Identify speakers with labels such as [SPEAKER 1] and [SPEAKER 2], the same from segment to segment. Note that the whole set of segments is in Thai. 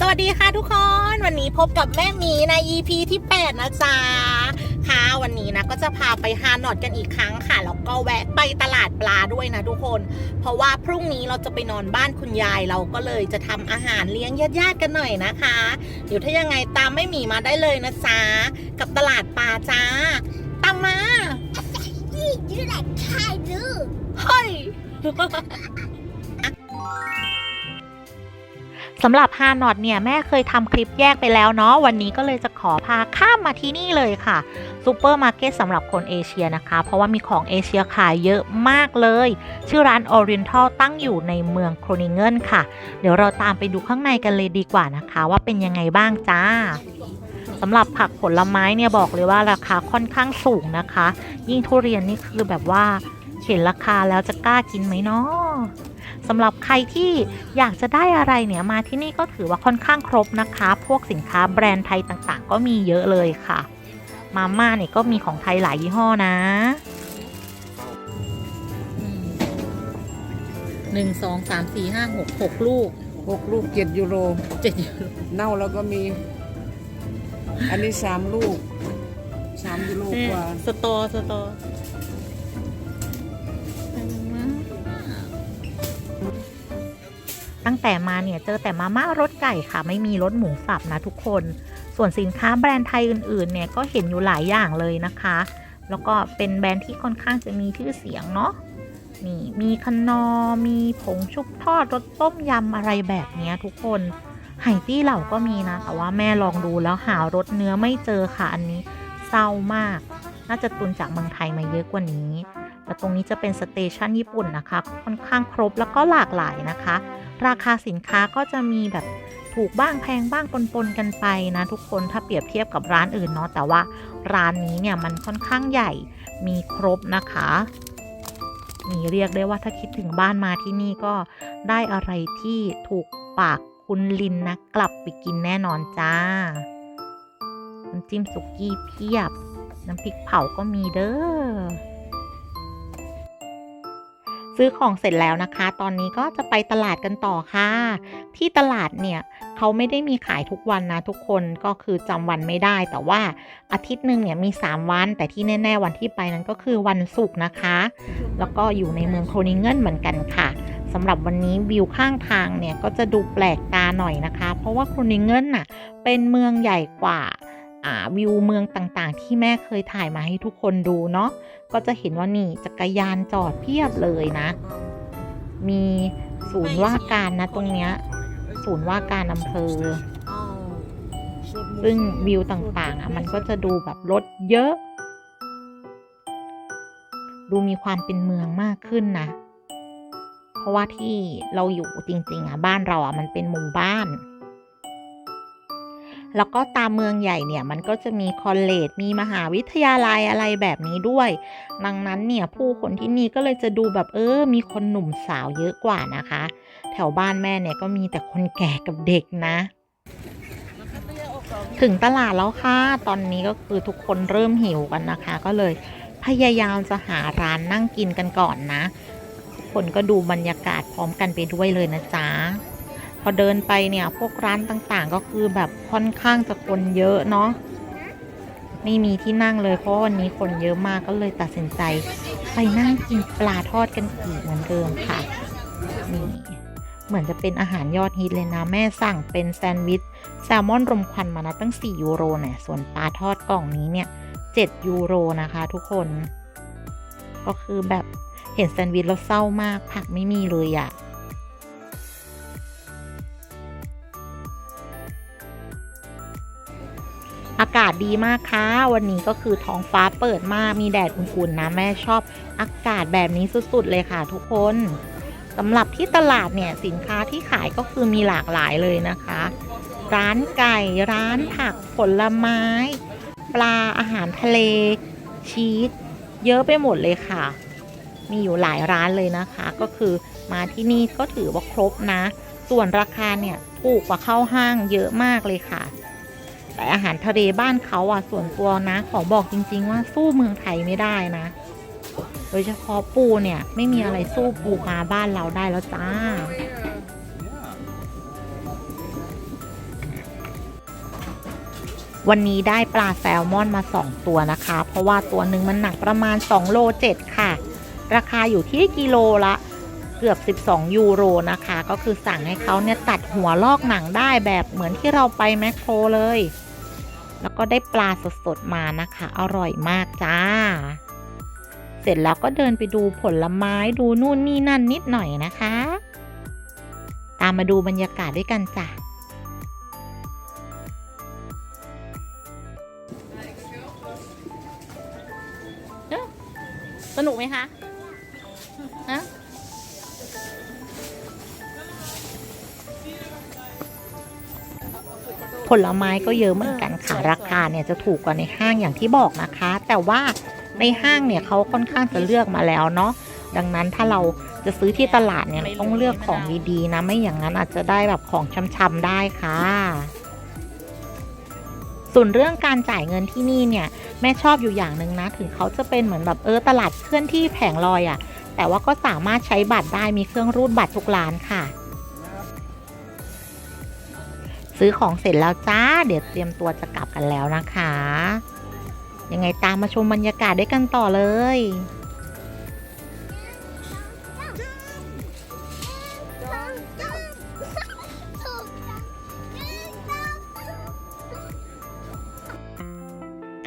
[SPEAKER 1] สวัสดีค่ะทุกคนวันนี้พบกับแม่หมีใน EP ที่ 8 นะจ๊ะค่ะวันนี้นะก็จะพาไปฮานอดกันอีกครั้งค่ะแล้วก็แวะไปตลาดปลาด้วยนะทุกคน เพราะว่าพรุ่งนี้เราจะไปนอนบ้านคุณยายเราก็เลยจะทำอาหารเลี้ยงญาติๆกันหน่อยนะคะ เดี๋ยวถ้ายังไงตามแม่หมีมาได้เลยนะจ๊ะกับตลาดปลาจ้าตามมา
[SPEAKER 2] You like Thai do
[SPEAKER 1] เฮ้ย สำหรับฮานอตเนี่ยแม่เคยทำคลิปแยกไปแล้วเนาะวันนี้ก็เลยจะขอพาข้ามมาที่นี่เลยค่ะซูเปอร์มาร์เก็ตสำหรับคนเอเชียนะคะ เพราะว่ามีของเอเชียขายเยอะมากเลย ชื่อร้าน Oriental ตั้งอยู่ในเมืองโครนิเงินค่ะ เดี๋ยวเราตามไปดูข้างในกันเลยดีกว่านะคะ ว่าเป็นยังไงบ้างจ้าสำหรับผักผลไม้เนี่ยบอกเลยว่าราคาค่อนข้างสูงนะคะ ยิ่งทุเรียนนี่คือแบบว่าเห็นราคาแล้วจะกล้ากินไหมเนาะ สำหรับใครที่อยากจะได้อะไรเนี่ยมาที่นี่ก็ถือว่าค่อนข้างครบนะคะ พวกสินค้าแบรนด์ไทยต่างๆ ก็มีเยอะเลยค่ะ มาม่าเนี่ยก็มีของไทยหลายยี่ห้อนะหนึ่งสองสามสี่ห้าหกหกลูก
[SPEAKER 3] หกลูกเจ็ดยูโร
[SPEAKER 1] เจ็ดยูโร
[SPEAKER 3] เน่าแล้วก็มี อันนี้สามลูกสามยูโรกว่า
[SPEAKER 1] สตอสตอ งแต่มาเนี่ยเจอแต่มาม่ารสไก่ค่ะ ไม่มีรสหมูสับนะทุกคน ส่วนสินค้าแบรนด์ไทยอื่นๆเนี่ยก็เห็นอยู่หลายอย่างเลยนะคะ แล้วก็เป็นแบรนด์ที่ค่อนข้างจะมีชื่อเสียงเนาะนี่มีคนอมีผงชุบทอดรสต้มยำอะไรแบบนี้ทุกคนไห่ตี้เหล่าก็มีนะ แต่ว่าแม่ลองดูแล้วหารสเนื้อไม่เจอค่ะอันนี้เศร้ามาก น่าจะตุนจากเมืองไทยมาเยอะกว่านี้แต่ตรงนี้จะเป็นสเตชันญี่ปุ่นนะคะ ค่อนข้างครบแล้วก็หลากหลายนะคะ ราคาสินค้าก็จะมีแบบถูกบ้างแพงบ้างปนๆกันไปนะ ทุกคนถ้าเปรียบเทียบกับร้านอื่นเนาะแต่ว่าร้านนี้เนี่ยมันค่อนข้างใหญ่มีครบนะคะนี่เรียกได้ว่าถ้าคิดถึงบ้านมาที่นี่ก็ได้อะไรที่ถูกปากคุณลินนะ กลับไปกินแน่นอนจ้า น้ำจิ้มสุกี้เพียบ น้ำพริกเผาก็มีเด้อ ซื้อของเสร็จแล้วนะคะ ตอนนี้ก็จะไปตลาดกันต่อค่ะ ที่ตลาดเนี่ยเขาไม่ได้มีขายทุกวันนะทุกคนก็คือจำวันไม่ได้ แต่ว่าอาทิตย์หนึ่งเนี่ยมี 3 วัน แต่ที่แน่ ๆ วันที่ไปนั้นก็คือวันศุกร์นะคะ แล้วก็อยู่ในเมืองโคนิเงินเหมือนกันค่ะสำหรับวันนี้วิวข้างทางเนี่ยก็จะดูแปลกตาหน่อยนะคะ เพราะว่าโคนิเงินน่ะเป็นเมืองใหญ่กว่า วิวเมืองต่างๆ ที่แม่เคยถ่ายมาให้ทุกคนดูเนาะก็จะเห็นว่านี่จักรยานจอดเพียบเลยนะ มีศูนย์ว่าการนะตรงเนี้ยศูนย์ว่าการอำเภอ ซึ่งวิวต่างๆอะมันก็จะดูแบบรถเยอะ ดูมีความเป็นเมืองมากขึ้นนะ เพราะว่าที่เราอยู่จริง ๆ อะ บ้านเราอะมันเป็นหมู่บ้าน แล้วก็ตามเมืองใหญ่เนี่ยมันก็จะมีคอลเลจมีมหาวิทยาลัยอะไรแบบนี้ด้วย ดังนั้นเนี่ยผู้คนที่นี่ก็เลยจะดูแบบเออ มีคนหนุ่มสาวเยอะกว่านะคะ แถวบ้านแม่เนี่ยก็มีแต่คนแก่กับเด็กนะ ถึงตลาดแล้วค่ะ ตอนนี้ก็คือทุกคนเริ่มหิวกันนะคะ ก็เลยพยายามจะหาร้านนั่งกินกันก่อนนะ คนก็ดูบรรยากาศพร้อมกันไปด้วยเลยนะจ๊ะ อเดินไปเนี่ยพวกร้านต่างๆ ก็คือแบบค่อนข้างจะคนเยอะเนาะไม่มีที่นั่งเลยเพราะวันนี้คนเยอะมากก็เลยตัดสินใจ ไปนั่งกินปลาทอดกันอีกเหมือนเดิมค่ะนี่เหมือนจะเป็นอาหารยอดฮิตเลยนะ แม่สั่งเป็นแซนด์วิชแซลมอนรมควันมานะตั้ง 4 ยูโรเนี่ยส่วนปลาทอดกล่องนี้เนี่ย 7 ยูโรนะคะทุกคน ก็คือแบบเห็นแซนด์วิชแล้วเศร้ามากผักไม่มีเลยอะ่ะ อากาศดีมากค่ะ วันนี้ก็คือท้องฟ้าเปิดมากมีแดดอุ่นๆนะแม่ชอบอากาศแบบนี้สุดๆเลยค่ะทุกคนสำหรับที่ตลาดเนี่ยสินค้าที่ขายก็คือมีหลากหลายเลยนะคะ ร้านไก่ร้านผักผลไม้ ปลาอาหารทะเล ชีสเยอะไปหมดเลยค่ะ มีอยู่หลายร้านเลยนะคะ ก็คือมาที่นี่ก็ถือว่าครบนะ ส่วนราคาเนี่ยถูกกว่าเข้าห้างเยอะมากเลยค่ะ แต่อาหารทะเลบ้านเขาอะส่วนตัวนะ ขอบอกจริง ๆ ว่าสู้เมืองไทยไม่ได้นะ โดยเฉพาะปูเนี่ยไม่มีอะไรสู้ปูมาบ้านเราได้แล้วจ้า วันนี้ได้ปลาแซลมอนมา 2 ตัวนะคะ เพราะว่าตัวหนึ่งมันหนักประมาณ2โล7ค่ะ ราคาอยู่ที่กิโลละเกือบ 12 ยูโรนะคะ ก็คือสั่งให้เขาเนี่ยตัดหัวลอกหนังได้แบบเหมือนที่เราไปแมคโครเลย แล้วก็ได้ปลาสดๆมานะคะ อร่อยมากจ้า เสร็จแล้วก็เดินไปดูผลไม้ดูนู่นนี่นั่นนิดหน่อยนะคะ ตามมาดูบรรยากาศด้วยกันจ้ะสนุกไหมคะฮะ ผลไม้ก็เยอะเหมือนกันค่ะราคาเนี่ยจะถูกกว่าในห้างอย่างที่บอกนะคะ แต่ว่าในห้างเนี่ยเขาค่อนข้างจะเลือกมาแล้วเนาะดังนั้นถ้าเราจะซื้อที่ตลาดเนี่ยต้องเลือกของดีๆนะไม่อย่างนั้นอาจจะได้แบบของช้ำๆได้ค่ะ ส่วนเรื่องการจ่ายเงินที่นี่เนี่ยแม่ชอบอยู่อย่างหนึ่งนะถึงเขาจะเป็นเหมือนแบบเออตลาดเคลื่อนที่แผงลอยอะ่ะแต่ว่าก็สามารถใช้บัตรได้มีเครื่องรูดบัตรทุกร้านค่ะ ซื้อของเสร็จแล้วจ้า เดี๋ยวเตรียมตัวจะกลับกันแล้วนะคะ ยังไงตามมาชมบรรยากาศด้วยกันต่อเลย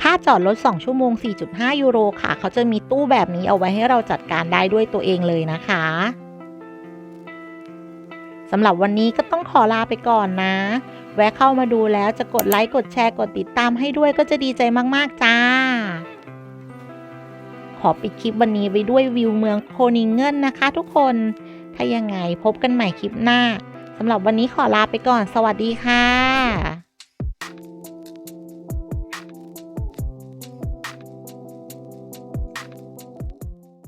[SPEAKER 1] ค่าจอดรถ 2 ชั่วโมง 4.5 ยูโรค่ะ เขาจะมีตู้แบบนี้เอาไว้ให้เราจัดการได้ด้วยตัวเองเลยนะคะสำหรับวันนี้ก็ต้องขอลาไปก่อนนะ แวะเข้ามาดูแล้วจะกดไลค์กดแชร์กดติดตามให้ด้วยก็จะดีใจมากๆจ้า ขอปิดคลิปวันนี้ไว้ด้วยวิวเมืองโคนิงเงินนะคะทุกคน ถ้ายังไงพบกันใหม่คลิปหน้าสำหรับวันนี้ขอลาไปก่อน สวัสดีค่ะ